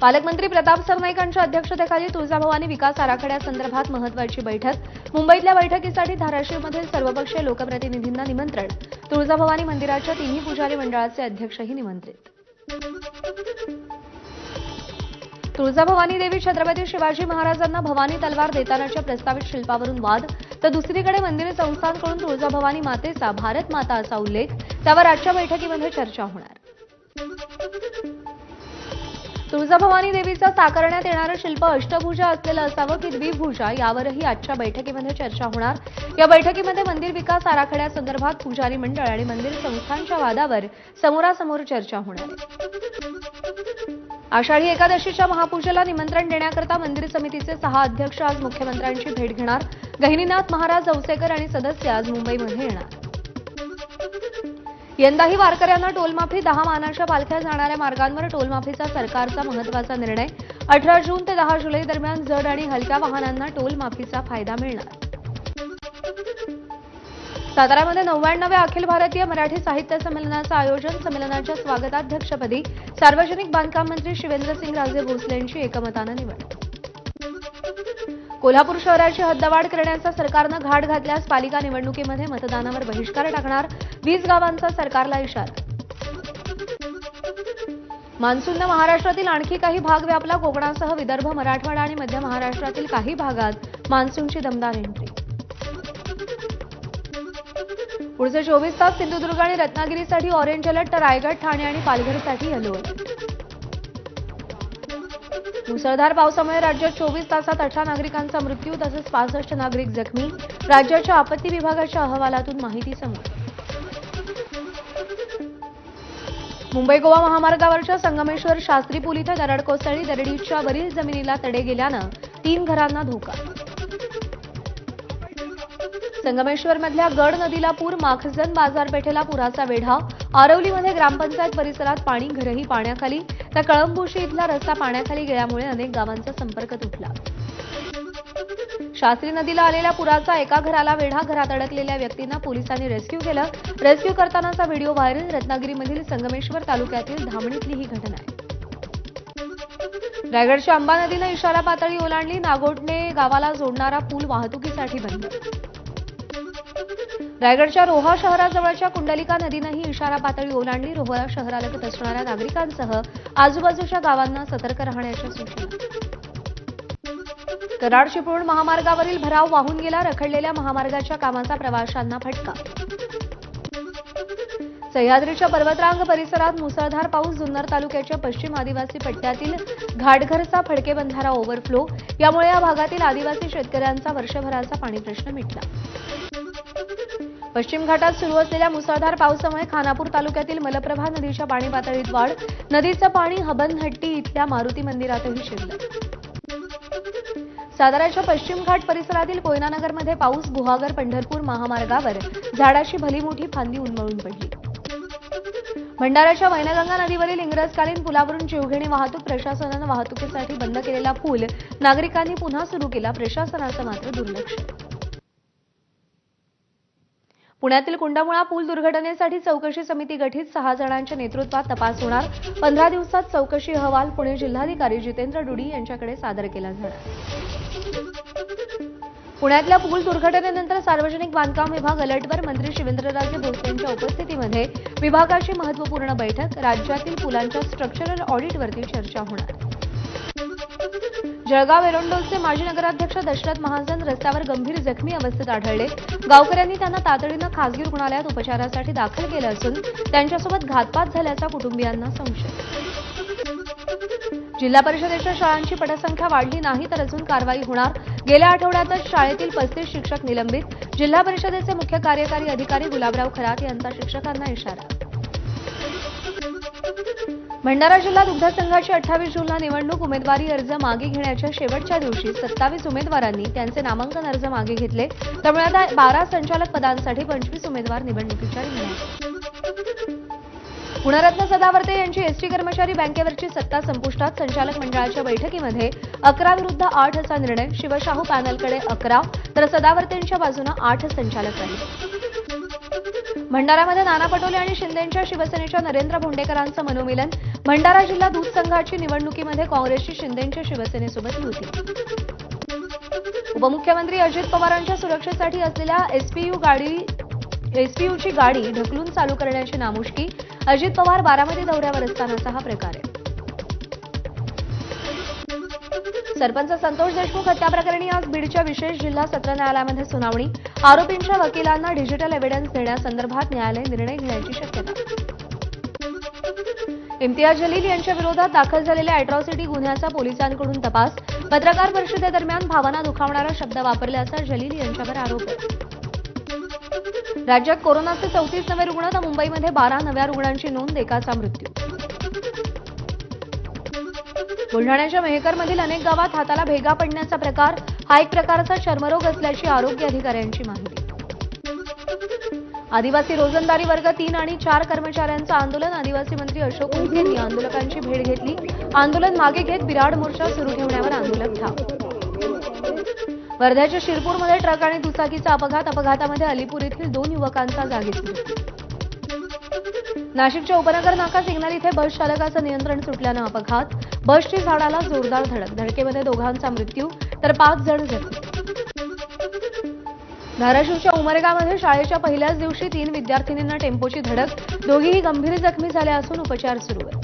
पालकमंत्री प्रताप सरनाईकांच्या अध्यक्षतेखाली तुळजाभवानी विकास आराखड्यासंदर्भात महत्वाची बैठक. मुंबईतल्या बैठकीसाठी धाराशिवमधील सर्वपक्षीय लोकप्रतिनिधींना निमंत्रण. तुळजाभवानी मंदिराच्या तिन्ही पुजारी मंडळाचे अध्यक्षही निमंत्रित. तुळजाभवानी देवी छत्रपती शिवाजी महाराजांना भवानी तलवार देतानाच्या प्रस्तावित शिल्पावरून वाद. तर दुसरीकडे मंदिर संस्थांकडून तुळजाभवानी मातेचा भारत माता असा उल्लेख. त्यावर आजच्या बैठकीमध्ये चर्चा होणार. तुळजाभवानी देवीचं साकारण्यात येणारं शिल्प अष्टभुजा असलेलं असावं की द्विभुजा यावरही आजच्या बैठकीमध्ये चर्चा होणार. या बैठकीमध्ये मंदिर विकास आराखड्यासंदर्भात पुजारी मंडळ आणि मंदिर संस्थांच्या वादावर समोरासमोर चर्चा होणार. आषाढी एकादशीच्या महापूजेला निमंत्रण देण्याकरता मंदिर समितीचे सहा अध्यक्ष आज मुख्यमंत्र्यांची भेट घेणार. गहिनीनाथ महाराज औसेकर आणि सदस्य आज मुंबईमध्ये येणार. यंदाही वारकऱ्यांना टोलमाफी दहा मानाच्या पालख्या जाणाऱ्या मार्गांवर टोलमाफीचा सरकारचा महत्त्वाचा निर्णय. अठरा जून ते दहा जुलै दरम्यान जड आणि हलक्या वाहनांना टोलमाफीचा फायदा मिळणार. साताऱ्यामध्ये नव्याण्णव्या अखिल भारतीय मराठी साहित्य संमेलनाचं आयोजन संमेलनाच्या स्वागताध्यक्षपदी सार्वजनिक बांधकाम मंत्री शिवेंद्रसिंग राजे भोसले यांची एकमतानं निवड. कोल्हापूर शहराची हद्दवाढ करण्याचा सरकारनं घाट घातल्यास पालिका निवडणुकीमध्ये मतदानावर बहिष्कार टाकणार वीस गावांचा सरकारला इशारा. मान्सूननं महाराष्ट्रातील आणखी काही भाग व्यापला. कोकणासह विदर्भ मराठवाडा आणि मध्य महाराष्ट्रातील काही भागात मान्सूनची दमदार एंट्री. पुढचे चोवीस तास सिंधुदुर्ग आणि रत्नागिरीसाठी ऑरेंज अलर्ट तर रायगड ठाणे आणि पालघरसाठी येलो अलर्ट. मुसळधार पावसामुळे राज्यात चोवीस तासात अठरा नागरिकांचा मृत्यू तसंच पासष्ट नागरिक जखमी. राज्याच्या आपत्ती विभागाच्या अहवालातून माहिती समोर. मुंबई गोवा महामार्गावरच्या संगमेश्वर शास्त्री पूल इथं दरड कोसळली. दरडीच्या वरील जमिनीला तडे गेल्यानं तीन घरांना धोका. संगमेश्वरमधल्या गड नदीला पूर माखजन बाजारपेठेला पुराचा वेढा आरवलीमध्ये ग्रामपंचायत परिसरात पाणी घरही पाण्याखाली. तर कळंबुशी इथला रस्ता पाण्याखाली गेल्यामुळे अनेक गावांचा संपर्क तुटला. शास्त्री नदीला आलेल्या पुराचा एका घराला वेढा घरात अडकलेल्या व्यक्तींना पोलिसांनी रेस्क्यू केलं. रेस्क्यू करतानाचा व्हिडिओ व्हायरल. रत्नागिरीमधील संगमेश्वर तालुक्यातील धामणीतली ही घटना आहे. रायगडच्या अंबा नदीनं इशारा पातळी ओलांडली. नागोटणे गावाला जोडणारा पूल वाहतुकीसाठी बंद. रायगडच्या रोहा शहराजवळच्या कुंडलिका नदीनंही इशारा पातळी ओलांडली. रोहा शहरालगत असणाऱ्या नागरिकांसह आजूबाजूच्या गावांना सतर्क राहण्याच्या सूचना. कराड चिपळूण महामार्गावरील भराव वाहून गेला रखडलेल्या महामार्गाच्या कामाचा प्रवाशांना फटका. सह्याद्रीच्या पर्वतरांग परिसरात मुसळधार पाऊस जुन्नर तालुक्याच्या पश्चिम आदिवासी पट्ट्यातील घाटघरचा फडके बंधारा ओव्हरफ्लो यामुळे या भागातील आदिवासी शेतकऱ्यांचा वर्षभराचा पाणी प्रश्न मिटला. पश्चिम घाटात सुरू असलेल्या मुसळधार पावसामुळे खानापूर तालुक्यातील मलप्रभा नदीच्या पाणी पातळीत वाढ नदीचं पाणी हबनहट्टी इथल्या मारुती मंदिरातही शिरलं. साताऱ्याच्या पश्चिम घाट परिसरातील कोयनानगरमध्ये पाऊस गुहागर पंढरपूर महामार्गावर झाडाची भली मोठी फांदी उन्मळून पडली. भंडाऱ्याच्या वैनगंगा नदीवरील इंग्रजकालीन पुलावरून जीवघेणी वाहतूक प्रशासनानं वाहतुकीसाठी बंद केलेला पूल नागरिकांनी पुन्हा सुरू केला प्रशासनाचं मात्र दुर्लक्ष. पुण्यातील कुंडामुळा पूल दुर्घटनेसाठी चौकशी समिती गठीत सहा जणांच्या नेतृत्वात तपास होणार. पंधरा दिवसात चौकशी अहवाल पुणे जिल्हाधिकारी जितेंद्र डुडी यांच्याकडे सादर केला जाणार. पुण्यातल्या पूल दुर्घटनेनंतर सार्वजनिक बांधकाम विभाग अलर्टवर मंत्री शिवेंद्रराजे भोसले यांच्या उपस्थितीमध्ये विभागाची महत्त्वपूर्ण बैठक राज्यातील पुलांच्या स्ट्रक्चरल ऑडिटवरती चर्चा होणार. जळगाव एरोंडोलचे माजी नगराध्यक्ष दशरथ महाजन रस्त्यावर गंभीर जखमी अवस्थेत आढळले. गावकऱ्यांनी त्यांना तातडीनं खासगी रुग्णालयात उपचारासाठी दाखल केलं असून त्यांच्यासोबत घातपात झाल्याचा कुटुंबियांना संशय. जिल्हा परिषदेच्या शाळांची पटसंख्या वाढली नाही तर अजून कारवाई होणार. गेल्या आठवड्यातच शाळेतील पस्तीस शिक्षक निलंबित. जिल्हा परिषदेचे मुख्य कार्यकारी अधिकारी गुलाबराव खरात यांचा शिक्षकांना इशारा. भंडारा जिल्हा दुग्ध संघाची अठ्ठावीस जूनला निवडणूक उमेदवारी अर्ज मागे घेण्याच्या शेवटच्या दिवशी सत्तावीस उमेदवारांनी त्यांचे नामांकन अर्ज मागे घेतले. त्यामुळे आता बारा संचालक पदांसाठी पंचवीस उमेदवार निवडणुकीच्या रिंगणात गुणरत्न सदावर्ते यांची एसटी कर्मचारी बँकेवरची सत्ता संपुष्टात संचालक मंडळाच्या बैठकीमध्ये अकरा विरुद्ध आठ असा निर्णय शिवशाहू पॅनलकडे अकरा तर सदावर्तेंच्या बाजूनं आठ संचालक राहिले भंडाऱ्यामध्ये नाना पटोले आणि शिंदेच्या शिवसेनेच्या नरेंद्र भोंडेकरांचं मनोमिलन. भंडारा जिल्हा दूध संघाची निवडणुकीमध्ये काँग्रेसची शिंदेच्या शिवसेनेसोबत युती उपमुख्यमंत्री अजित पवारांच्या सुरक्षेसाठी असलेल्या एसपीयू गाडी एसपीयूची गाडी ढकलून चालू करण्याची नामुष्की. अजित पवार बारामती दौऱ्यावर असतानाचा हा प्रकार आहे. सरपंच संतोष देशमुख हत्या प्रकरणी आज बीडच्या विशेष जिल्हा सत्र न्यायालयामध्ये सुनावणी. आरोपींच्या वकिलांना डिजिटल एव्हिडन्स देण्यासंदर्भात न्यायालय निर्णय घेण्याची शक्यता. इम्तियाज जलील यांच्या विरोधात दाखल झालेल्या अॅट्रॉसिटी गुन्ह्याचा पोलिसांकडून तपास. पत्रकार परिषदेदरम्यान भावना दुखावणारा शब्द वापरल्याचा जलील यांच्यावर आरोप. राज्यात कोरोनाचे चौतीस नवे रुग्ण तर मुंबईमध्ये बारा नव्या रुग्णांची नोंद एकाचा मृत्यू. बुलढाण्याच्या मेहकरमधील अनेक गावात हाताला भेगा पडण्याचा प्रकार हा एक प्रकारचा चर्मरोग असल्याची आरोग्य अधिकाऱ्यांची माहिती. आदिवासी रोजंदारी वर्ग तीन आणि चार कर्मचाऱ्यांचं आंदोलन आदिवासी मंत्री अशोक उईके यांनी आंदोलकांची भेट घेतली. आंदोलन मागे घेत बिराड मोर्चा सुरू ठेवण्यावर आंदोलक ठाव वर्ध्याच्या शिरपूरमध्ये ट्रक आणि दुचाकीचा अपघात अपघातामध्ये अलीपूर येथील दोन युवकांचा जागीच मृत्यू. नाशिकच्या उपनगर नाका सिग्नल इथे बस चालकाचं नियंत्रण सुटल्यानं अपघात. बसची झाडाला जोरदार धडक. धडकेमध्ये दोघांचा मृत्यू तर पाच जण जखमी. धाराशिवच्या उमरगामध्ये शाळेच्या पहिल्याच दिवशी तीन विद्यार्थिनींना टेम्पोची धडक. दोघीही गंभीर जखमी झाले असून उपचार सुरू आहेत.